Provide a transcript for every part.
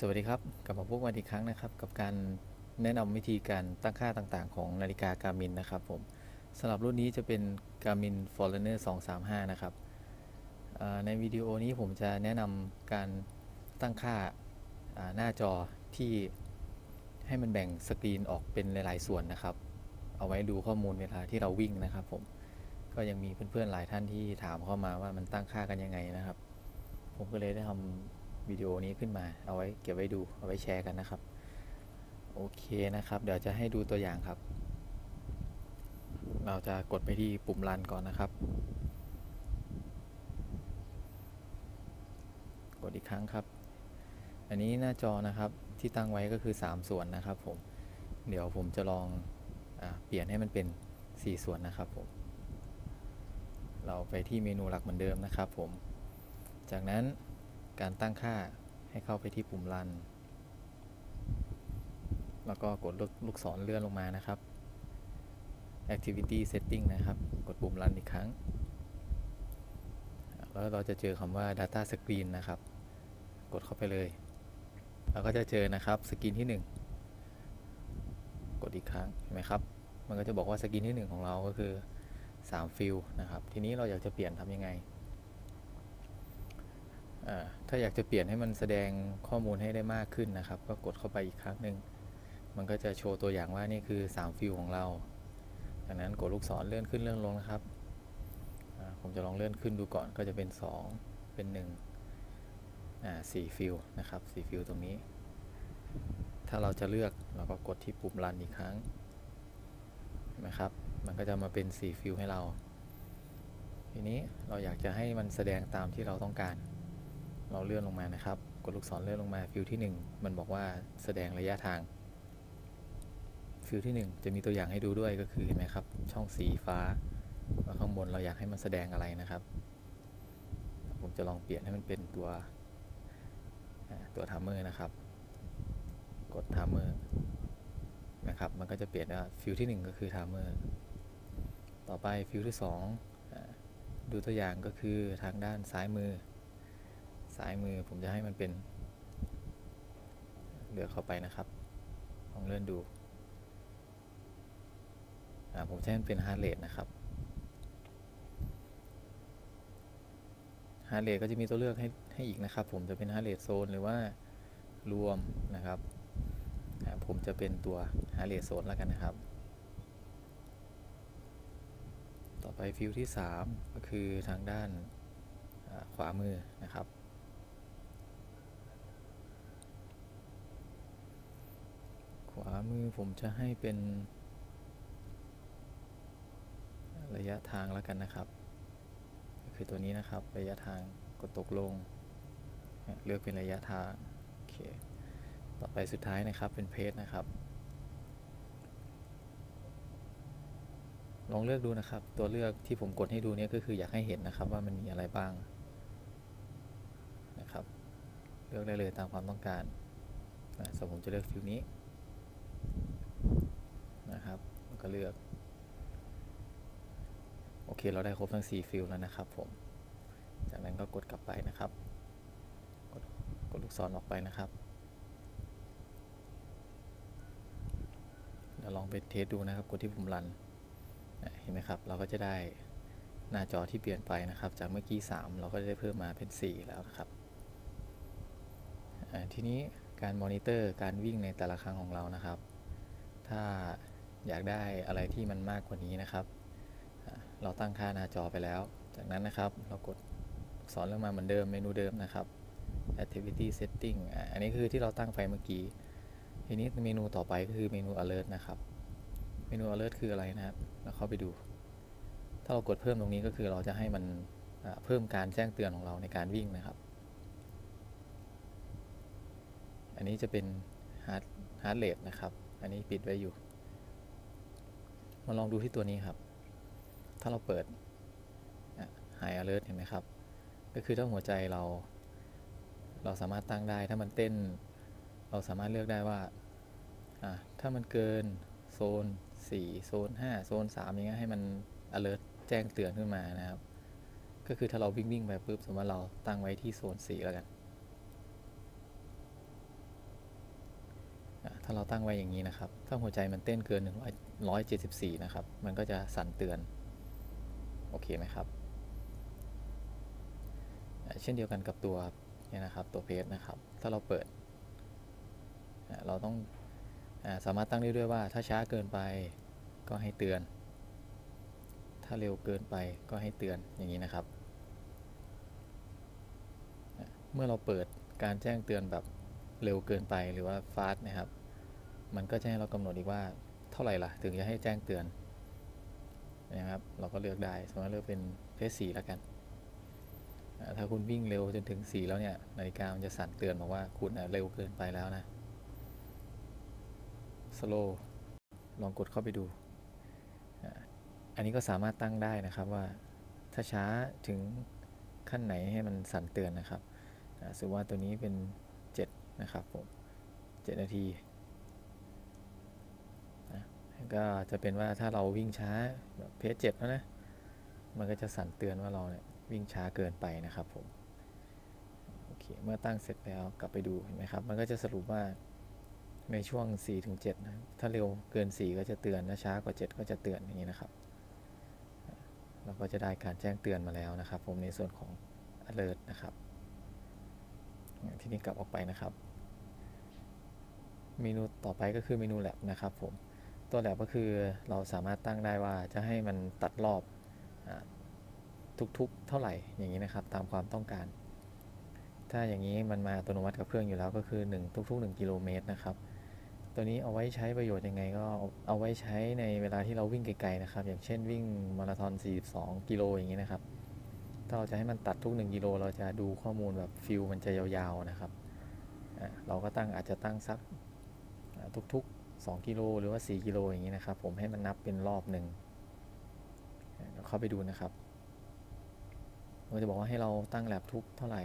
สวัสดีครับกลับมาพบกันอีกครั้งนะครับ กับการแนะนำวิธีการตั้งค่าต่างๆ ของนาฬิกาการมินนะครับผมสำหรับรุ่นนี้จะเป็น Garmin Forerunner 235 นะครับในวิดีโอนี้ผมจะแนะนำการตั้งค่าอ่าหน้าจอที่ให้มันแบ่งสกรีนออกเป็นหลาย ๆ ส่วนนะครับ เอาไว้ดูข้อมูลเวลาที่เราวิ่งนะครับผมก็ยังมีเพื่อน ๆ หลายท่านที่ถามเข้ามาว่ามันตั้งค่ากันยังไงนะครับ ผมก็เลยได้ทำ วิดีโอนี้ขึ้นมาเอาไว้เก็บไว้ดูเอาไว้แชร์กันนะครับ โอเคนะครับ เดี๋ยวจะให้ดูตัวอย่างครับ เราจะกดไปที่ปุ่มรันก่อนนะครับ กดอีกครั้งครับ อันนี้หน้าจอนะครับที่ตั้งไว้ก็คือ 3 ส่วนนะครับผมเดี๋ยวผมจะลองอเปลี่ยนให้มันเป็น 4 ส่วนนะครับผมเราไปที่เมนูหลักเหมือนเดิมนะครับผมจากนั้น การตั้งค่าให้เข้าไปที่ปุ่มรัน แล้วก็กดลูกลกศรเลื่อนลงมานะครับ activity setting นะครับ กดปุ่มรันอีกครั้ง แล้วเราจะเจอคำว่า data screen นะครับ กดเข้าไปเลย เราก็จะเจอนะครับสกรีนที่ 1 กดอีกครั้งเห็นไหมครับ มันก็จะบอกว่าสกรีนที่ 1 ของเราก็คือ3ฟิลนะครับ ทีนี้เราอยากจะเปลี่ยนทำยังไง ถ้าอยากจะเปลี่ยนให้มันแสดงข้อมูลให้ได้มากขึ้นนะครับ ก็กดเข้าไปอีกครั้งหนึ่งมันก็จะโชว์ตัวอย่างว่านี่คือ 3 ฟิลของเราดังนั้นกดลูกศรเลื่อนขึ้นเลื่อนลงนะครับ ผมจะลองเลื่อนขึ้นดูก่อนก็จะเป็น 2 เป็น1อ่า4ฟิลนะครับ4ฟิลตรงนี้ ถ้าเราจะเลือกเราก็กดที่ปุ่มรันอีกครั้งเห็นไหมครับ มันก็จะมาเป็น 4 ฟิลให้เรา ทีนี้เราอยากจะให้มันแสดงตามที่เราต้องการ เราเลื่อนลงมานะครับ กดลูกศรเลื่อนลงมาฟิลที่ 1 มันบอกว่าแสดงระยะทาง ฟิลที่ 1 จะมีตัวอย่างให้ดูด้วยก็คือเห็นไหมครับ ช่องสีฟ้าว่าข้างบนเราอยากให้มันแสดงอะไรนะครับ ผมจะลองเปลี่ยนให้มันเป็นตัวตัวทัมเมอร์นะครับ กดทัมเมอร์นะครับ มันก็จะเปลี่ยนว่าฟิลที่ 1 ก็คือทัมเมอร์ต่อไปฟิลที่ 2 ดูตัวอย่างก็คือทางด้านซ้ายมือ ซ้ายมือผมจะให้มันเป็น เลือกเข้าไปนะครับ ลองเลื่อนดู ผมใช้มันเป็นฮาร์ดเรทนะครับฮาร์ดเรทก็จะมีตัวเลือกให้ให้อีกนะครับ ผมจะเป็นฮาร์ดเรทโซนหรือว่ารวมนะครับ ผมจะเป็นตัวฮาร์ดเรทโซนแล้วกันนะครับ ต่อไปฟิลที่ 3 ก็คือทางด้านขวามือนะครับ ขวา มือผมจะให้เป็น ระยะทางแล้วกันนะครับ คือตัวนี้นะครับ ระยะทางกดตกลง เลือกเป็นระยะทางโอเคต่อไปสุดท้ายนะครับเป็นเพจนะครับ ลองเลือกดูนะครับ ตัวเลือกที่ผมกดให้ดูเนี่ยก็คืออยากให้เห็นนะครับว่ามันมีอะไรบ้างนะครับ เลือกได้เลยตามความต้องการนะสมมติผมจะเลือกฟิลนี้ นะครับก็เลือก โอเค เราได้ครบทั้ง 4 ฟิลแล้วนะครับผม จากนั้นก็กดกลับไปนะครับ กดกดลูกศรออกไปนะครับเดี๋ยวลองไปเทสดูนะครับ กดที่ปุ่มรัน เห็นไหมครับ เราก็จะได้หน้าจอที่เปลี่ยนไปนะครับ จากเมื่อกี้ 3 เราก็ได้เพิ่มมาเป็น 4 แล้วนะครับ ทีนี้การมอนิเตอร์การวิ่งในแต่ละครั้งของเรานะครับ ถ้า อยากได้อะไรที่มันมากกว่านี้นะครับ เราตั้งค่าหน้าจอไปแล้ว จากนั้นนะครับเรากดสอนเรื่องมาเหมือนเดิมเมนูเดิมนะครับ activity setting อันนี้คือที่เราตั้งไฟเมื่อกี้ ทีนี้เมนูต่อไปก็คือเมนู alert นะครับ เมนู alert คืออะไรนะครับ เราเข้าไปดู ถ้าเรากดเพิ่มตรงนี้ก็คือเราจะให้มันเพิ่มการแจ้งเตือนของเราในการวิ่งนะครับ อันนี้จะเป็น hard hard rate นะครับ อันนี้ปิดไว้อยู่ มาลองดูที่ตัวนี้ครับ ถ้าเราเปิด High Alert เห็นไหมครับ ก็คือถ้าหัวใจเรา เราสามารถตั้งได้ ถ้ามันเต้น เราสามารถเลือกได้ว่า ถ้ามันเกินโซน 4 โซน 5 โซน 3 อย่างเงี้ยให้มัน alert แจ้งเตือนขึ้นมานะครับ ก็คือถ้าเราวิ่งวิ่งไปปุ๊บ สมมติว่าเราตั้งไว้ที่โซน 4 แล้วกัน ถ้าเราตั้งไว้อย่างนี้นะครับ ถ้าหัวใจมันเต้นเกิน 174 นะครับ มันก็จะสั่นเตือน โอเคไหมครับ เช่นเดียวกันกับตัวเนี่ยนะครับตัวเพจนะครับ ถ้าเราเปิด เราต้องอสามารถตั้งได้ด้วยว่า ถ้าช้าเกินไปก็ให้เตือน ถ้าเร็วเกินไปก็ให้เตือนอย่างนี้นะครับ เมื่อเราเปิดการแจ้งเตือนแบบเร็วเกินไปหรือว่าฟาสนะครับ มันก็จะให้เรากำหนดอีกว่าเท่าไหร่ล่ะ ถึงจะให้แจ้งเตือนนะครับ เราก็เลือกได้สมมติเลือกเป็นเพจสีแล้วกัน ถ้าคุณวิ่งเร็วจนถึงสี่แล้วเนี่ยนาฬิกามันจะสั่นเตือนบอกว่าคุณเร็วเกินไปแล้วนะสโลลองกดเข้าไปดู อันนี้ก็สามารถตั้งได้นะครับว่าถ้าช้าถึงขั้นไหนให้มันสั่นเตือนนะครับสมมติว่าตัวนี้เป็น 7 นะครับผม7นาที ก็จะเป็นว่าถ้าเราวิ่งช้าเพจเจ็ดแล้วนะ มันก็จะสั่นเตือนว่าเราเนี่ยวิ่งช้าเกินไปนะครับผมโอเคเมื่อตั้งเสร็จแล้วกลับไปดูเห็นไหมครับ มันก็จะสรุปว่าในช่วง4-7นะ ถ้าเร็วเกิน 4 ก็จะเตือนถ้าช้ากว่า 7 ก็จะเตือนอย่างนี้นะครับ เราก็จะได้การแจ้งเตือนมาแล้วนะครับ ผมในส่วนของ alert นะครับ ทีนี้กลับออกไปนะครับ เมนูต่อไปก็คือเมนู lab นะครับผม ตัว lab ก็คือเราสามารถตั้งได้ว่าจะให้มันตัดรอบอทุกๆ เท่าไหร่อย่างนี้นะครับ ตามความต้องการ ถ้าอย่างนี้มันมาอัตโนมัติกับเครื่องอยู่แล้วก็คือ 1 ทุก ๆ 1 กิโลเมตรนะครับ ตัวนี้เอาไว้ใช้ประโยชน์ยังไงก็เอาไว้ใช้ในเวลาที่เราวิ่งไกลๆนะครับ อย่างเช่นวิ่งมาราธอน 42 กิโลอย่างนี้นะครับ ถ้าเราจะให้มันตัดทุก 1 กิโล เราจะดูข้อมูลแบบฟิลมันจะยาวๆนะครับ เราก็ตั้งอาจจะตั้งสักทุกๆ 2กิโลหรือว่า 4กิโลอย่างนี้นะครับ ผมให้มันนับเป็นรอบหนึ่งเราเข้าไปดูนะครับมันจะบอกว่าให้เราตั้งแลบทุกเท่าไหร่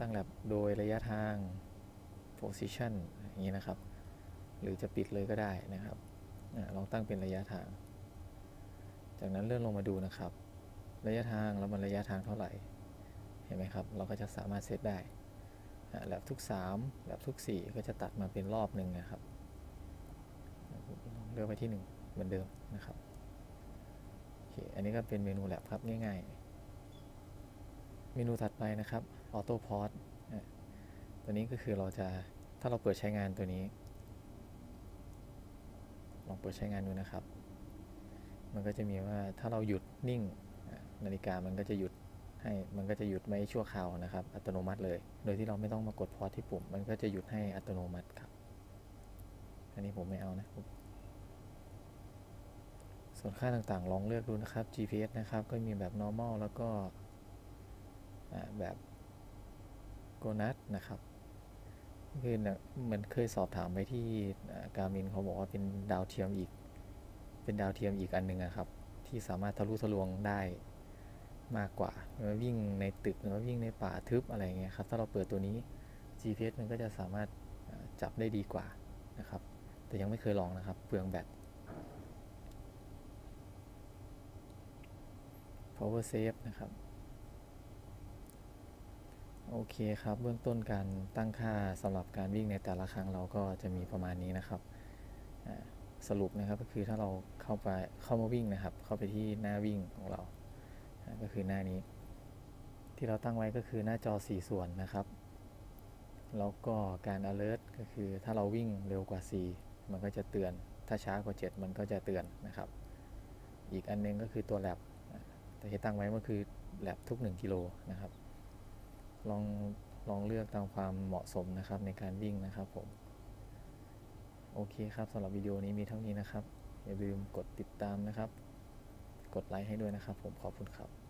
ตั้งแลบโดยระยะทาง position อย่างนี้นะครับ หรือจะปิดเลยก็ได้นะครับลองตั้งเป็นระยะทาง จากนั้นเลื่อนลงมาดูนะครับ ระยะทางแล้วมันระยะทางเท่าไหร่ เห็นไหมครับ เราก็จะสามารถเซตได้ แลบทุก 3แลบทุก 4 ก็จะตัดมาเป็นรอบหนึ่งนะครับลองเลือกไปที่ 1 เหมือนเดิมนะครับโอเคอันนี้ก็เป็นเมนูแลบครับง่ายๆ เมนูถัดไปนะครับออโต้พอดตัวนี้ก็คือเราจะถ้าเราเปิดใช้งานตัวนี้ ลองเปิดใช้งานดูนะครับ มันก็จะมีว่าถ้าเราหยุดนิ่งนาฬิกามันก็จะหยุด ให้มันก็จะหยุดไม่ชั่วคราวนะครับ อัตโนมัติเลย โดยที่เราไม่ต้องมากดพอที่ปุ่ม มันก็จะหยุดให้อัตโนมัติครับ อันนี้ผมไม่เอานะส่วนค่าต่างๆ ลองเลือกดูนะครับ GPS นะครับ ก็มีแบบ normal แล้วก็แบบ g o n a d นะครับคือเนี่ยเหมือนเคยสอบถามไปที่การมินเขาบอกว่าเป็นดาวเทียมอีก เป็นดาวเทียมอีกอันหนึ่งอะครับ ที่สามารถทะลุทะลวงได้ มากกว่าหรือว่าวิ่งในตึกหรือว่าวิ่งในป่าทึบอะไรเงี้ยครับถ้าเราเปิดตัวนี้ GPS มันก็จะสามารถจับได้ดีกว่านะครับ แต่ยังไม่เคยลองนะครับเปลืองแบต power save นะครับ โอเคครับเบื้องต้นการตั้งค่าสำหรับการวิ่งในแต่ละครั้งเราก็จะมีประมาณนี้นะครับสรุปนะครับก็คือถ้าเราเข้าไปเข้ามาวิ่งนะครับ เข้าไปที่หน้าวิ่งของเรา คือหน้านี้ ที่เราตั้งไว้ก็คือหน้าจอ 4 ส่วนนะครับ แล้วก็การ alert ก็คือถ้าเราวิ่งเร็วกว่า 4 มันก็จะเตือน ถ้าช้ากว่า 7 มันก็จะเตือนนะครับ อีกอันนึงก็คือตัว lap อ่าแต่ที่ตั้งไว้ก็คือ lap ทุก 1 กิโลนะครับ ลองลองเลือกตามความเหมาะสมนะครับในการวิ่งนะครับผม โอเคครับสำหรับวิดีโอนี้มีเท่านี้นะครับ อย่าลืมกดติดตามนะครับ กดไลค์ให้ด้วยนะครับผมขอบคุณครับ